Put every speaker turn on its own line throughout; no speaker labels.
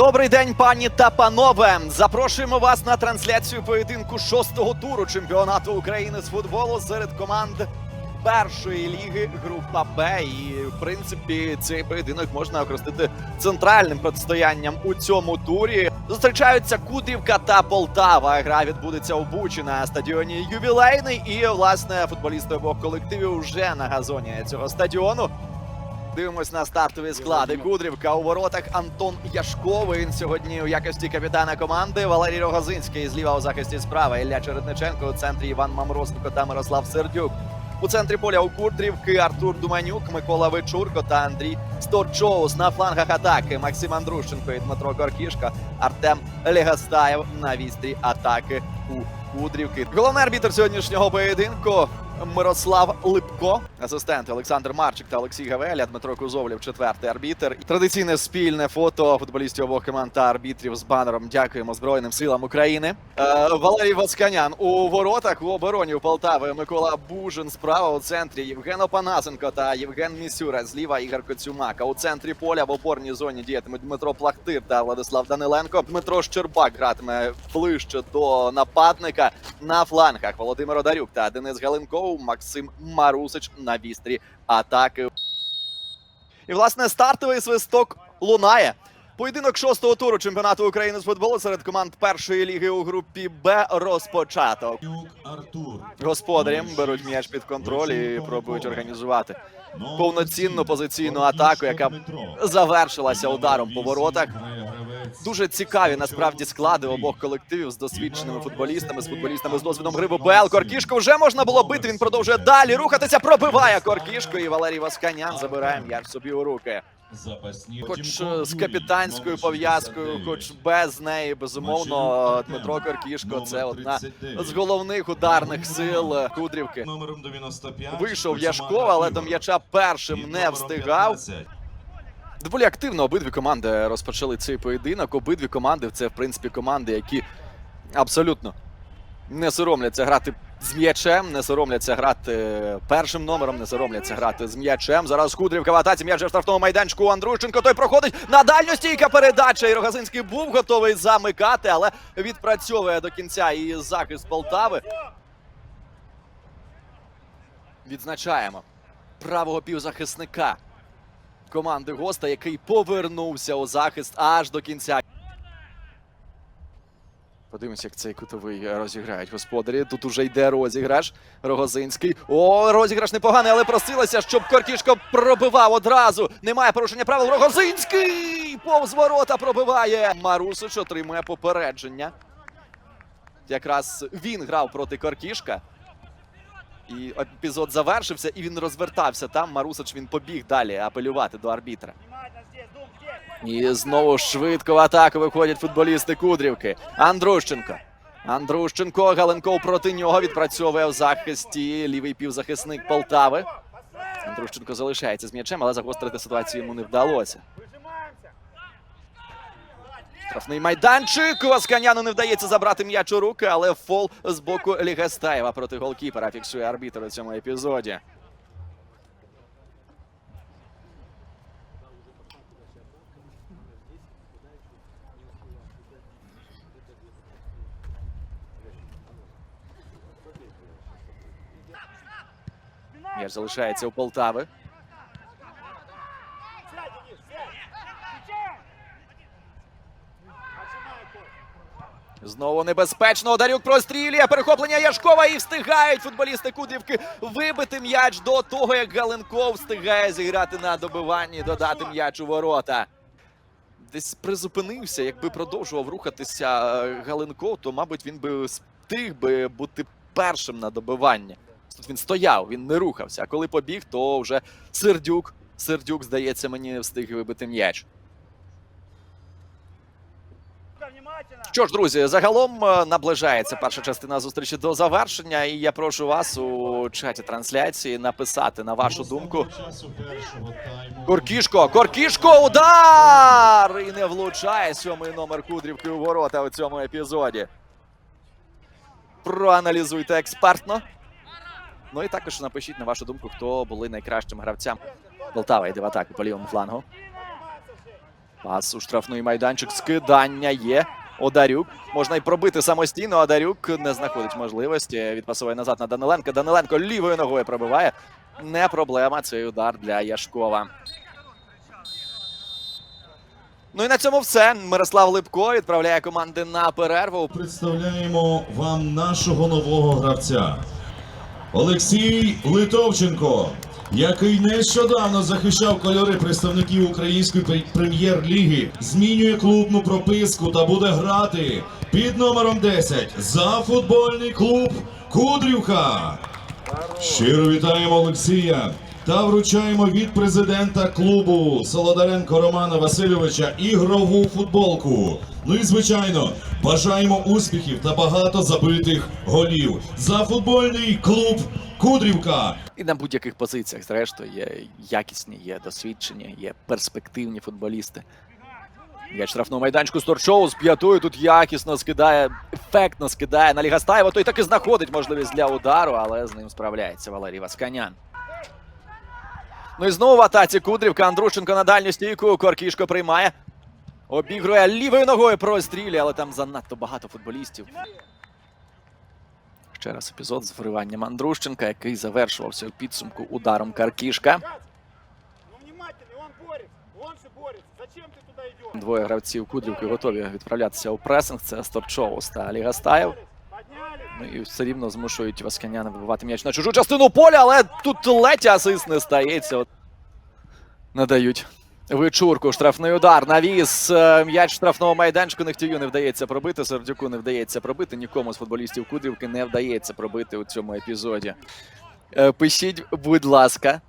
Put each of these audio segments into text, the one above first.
Добрий день, пані та панове. Запрошуємо вас на трансляцію поєдинку шостого туру чемпіонату України з футболу серед команд першої ліги група Б. І в принципі цей поєдинок можна окрестити центральним протистоянням у цьому турі. Зустрічаються Кудрівка та Полтава. Гра відбудеться у Бучі на стадіоні ювілейний. І власне футболісти обох колективів вже на газоні цього стадіону. Дивимось на стартові склади. Кудрівка у воротах Антон Яшковий. Він сьогодні у якості капітана команди. Валерій Рогозинський зліва у захисті справа. Ілля Чередниченко у центрі Іван Мамросенко та Мирослав Сердюк. У центрі поля у Кудрівки Артур Думанюк, Микола Вечурко та Андрій Сторчоус. На флангах атаки Максим Андрущенко і Дмитро Коркішко. Артем Легастаєв на вістрі атаки у Кудрівки. Головний арбітр сьогоднішнього поєдинку Мирослав Липко, асистенти Олександр Марчик та Олексій Гавеля, Дмитро Кузовлєв, четвертий арбітр. І Традиційне спільне фото футболістів обох команд та арбітрів з банером Дякуємо Збройним силам України. Е, Валерій Восканян у воротах у обороні у Полтави. Микола Бужин справа у центрі. Євген Опанасенко та Євген Місюра. Зліва Ігор Коцюмака. У центрі поля в опорній зоні діятимуть Дмитро Плахтир та Владислав Даниленко. Дмитро Щербак гратиме ближче до нападника на флангах. Володимир Одарюк та Денис Галинков, Максим Марусич на вістрі атаки. І власне стартовий свисток лунає. Поєдинок шостого туру чемпіонату України з футболу серед команд першої ліги у групі Б розпочато.
Юк
Господарям беруть м'яч під контроль і пробують організувати повноцінну позиційну атаку, яка завершилася ударом по воротах. Дуже цікаві насправді склади обох колективів з досвідченими футболістами, з футболістами з досвідом гри в БЛ. Коркішко вже можна було бити. Він продовжує далі рухатися. Пробиває Коркішко і Валерій Восканян забирає м'яч собі у руки.
Запасні
Хоч е, з капітанською пов'язкою, хоч без неї, безумовно, Дмитро Коркішко це одна з головних ударних сил Кудрівки.
номером 95
Вийшов Яшков, але до м'яча першим не встигав.
15
Доволі активно обидві команди розпочали цей поєдинок. Обидві команди це в принципі команди, які абсолютно не соромляться грати з м'ячем, не соромляться грати першим номером, не соромляться грати з м'ячем. Зараз Кудрівка в атаці м'яч в штрафному майданчику. Андрущенко той проходить на дальню стійка передача. І Рогазинський був готовий замикати, але відпрацьовує до кінця і захист Полтави. Відзначаємо правого півзахисника команди госта, який повернувся у захист аж до кінця. Подивимося, як цей кутовий розіграють господарі. Тут уже йде розіграш. Рогозинський. О, розіграш непоганий, але просилося, щоб Коркішко пробивав одразу. Немає порушення правил. Рогозинський! Повз ворота пробиває. Марусич отримує попередження. Якраз він грав проти Коркішка. І епізод завершився, і він розвертався там. Марусич він побіг далі апелювати до арбітра. І знову швидко в атаку виходять футболісти Кудрівки. Андрущенко. Андрущенко, Галенков проти нього відпрацьовує в захисті лівий півзахисник Полтави. Андрущенко залишається з м'ячем, але загострити ситуацію йому не вдалося. Штрафний майданчик. Васканяну не вдається забрати м'яч у руки, але фол з боку Лігастаєва проти голкіпера фіксує арбітр у цьому епізоді. М'яч залишається у Полтави. Знову небезпечно. Дарюк прострілює. Перехоплення Яшкова і встигають футболісти Кудрівки вибити м'яч до того, як Галенков встигає зіграти на добиванні, додати м'яч у ворота. Десь призупинився. Якби продовжував рухатися е, Галенков, то, мабуть, він би встиг би бути першим на добивання. Тут він стояв, він не рухався. А коли побіг, то вже Сердюк. Сердюк, здається, мені встиг вибити м'яч. Що ж, друзі, загалом е, наближається перша частина зустрічі до завершення, і я прошу вас у чаті трансляції написати на вашу думку. Коркішко, Коркішко, удар! І не влучає сьомий номер Кудрівки у ворота у цьому епізоді. Проаналізуйте експертно. Ну і також напишіть на вашу думку, хто були найкращим гравцям. Полтава йде в атаку по лівому флангу. Пас у штрафний майданчик. Скидання є. Одарюк. Можна й пробити самостійно. Одарюк не знаходить можливості. Відпасовує назад на Даниленка. Даниленко лівою ногою пробиває. Не проблема. Цей удар для Яшкова. Ну і на цьому все. Мирослав Липко відправляє команди на перерву.
Представляємо вам нашого нового гравця. Олексій Литовченко, який нещодавно захищав кольори представників української прем'єр-ліги, змінює клубну прописку та буде грати під номером 10 за футбольний клуб Кудрівка. Щиро вітаємо Олексія та вручаємо від президента клубу Солодаренко Романа Васильовича ігрову футболку. Ну і звичайно, бажаємо успіхів та багато забитих голів за футбольний клуб Кудрівка.
І на будь-яких позиціях, зрештою, є якісні, є досвідчені, є перспективні футболісти. Є штрафного майданчику Сторчоу з п'ятою тут якісно скидає, ефектно скидає на Лігастаєва. Той таки знаходить можливість для удару, але з ним справляється Валерій Васканян. Ну і знову в атаці Кудрівка. Андрушенко на дальню стійку. Коркішко приймає. Обігрує лівою ногою прострілює, але там занадто багато футболістів. Ще раз епізод з вриванням Андрущенка, який завершувався у підсумку ударом Каркішка. Двоє гравців Кудрівки готові відправлятися у пресинг. Це Сторчоус та Лігастаєв. Ну і все рівно змушують Васканяна вибивати м'яч на чужу частину поля, але тут ледь асист не стається. От. Надають. Вичурку, штрафний удар, навіс, е, м'яч штрафного майданчику Нехтію не вдається пробити, Сердюку не вдається пробити, нікому з футболістів Кудрівки не вдається пробити у цьому епізоді. Е, Пишіть, будь ласка,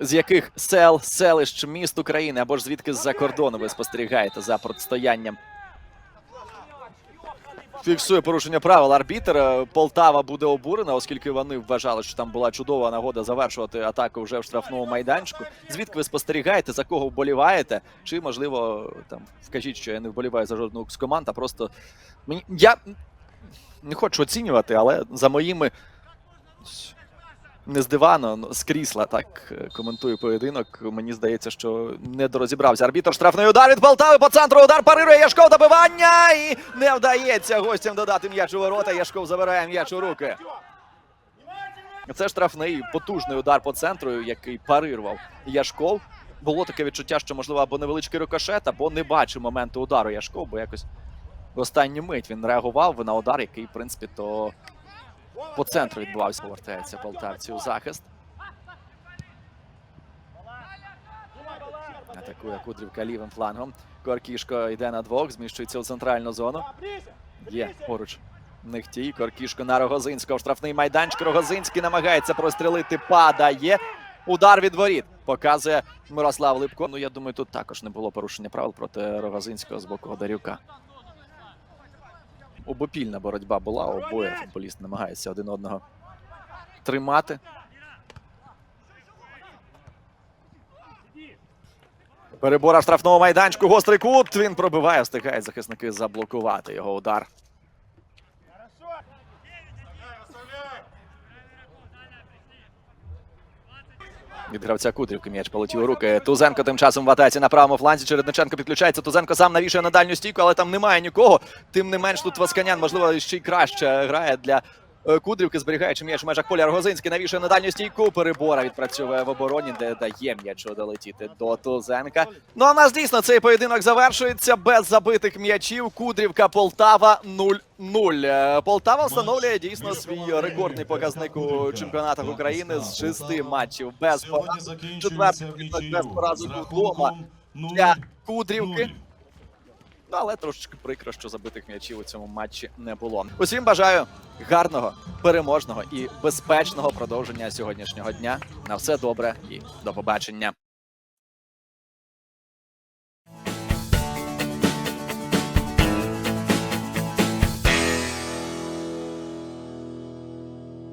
з яких сел, селищ, міст України або ж звідки з-за кордону ви спостерігаєте за протистоянням. Фіксує порушення правил арбітр. Е, Полтава буде обурена, оскільки вони вважали, що там була чудова нагода завершувати атаку вже в штрафному майданчику. Звідки ви спостерігаєте, за кого вболіваєте? Чи можливо там вкажіть, що я не вболіваю за жодну з команд, а просто мені я не хочу оцінювати, але за моїми не з дивану, ну, з крісла так е, коментую поєдинок. Мені здається, що не дорозібрався. Арбітр штрафний удар від Полтави по центру. Удар парирує Яшков добивання і не вдається гостям додати м'яч у ворота. Яшков забирає м'яч у руки. Це штрафний потужний удар по центру, який парирував Яшков. Було таке відчуття, що можливо або невеличкий рикошет, або не бачив моменту удару Яшков, бо якось в останню мить він реагував на удар, який, в принципі, то по центру відбувався. Повертається полтавці у захист. Атакує Кудрівка лівим флангом. Коркішко йде на двох, зміщується у центральну зону. Є поруч. Нехтій. Коркішко на Рогозинського. Штрафний майданчик. Рогозинський намагається прострілити. Падає. Удар від воріт. Показує Мирослав Липко. Ну, я думаю, тут також не було порушення правил проти Рогозинського з боку Одарюка. Обопільна боротьба була. Обоє футболісти намагаються один одного тримати. Перебора штрафного майданчику. Гострий кут. Він пробиває, встигають захисники заблокувати його удар. Від гравця Кудрівки м'яч полетів у руки. Тузенко тим часом в атаці на правому фланзі. Чередниченко підключається. Тузенко сам навішує на дальню стійку, але там немає нікого. Тим не менш тут Васканян, можливо, ще й краще грає для Кудрівки, зберігаючи м'яч в межах поля. Рогозинський навішує на дальню стійку. Перебора відпрацьовує в обороні, де дає м'ячу долетіти до Тузенка. Ну а в нас дійсно цей поєдинок завершується без забитих м'ячів. Кудрівка Полтава 0-0. Е, Полтава встановлює дійсно свій рекордний показник у чемпіонатах України з шести матчів без поразок. Четвертий без поразок вдома для
0-0.
Кудрівки. Ну, Але трошечки прикро, що забитих м'ячів у цьому матчі не було. Усім бажаю гарного, переможного і безпечного продовження сьогоднішнього дня. На все добре і до побачення.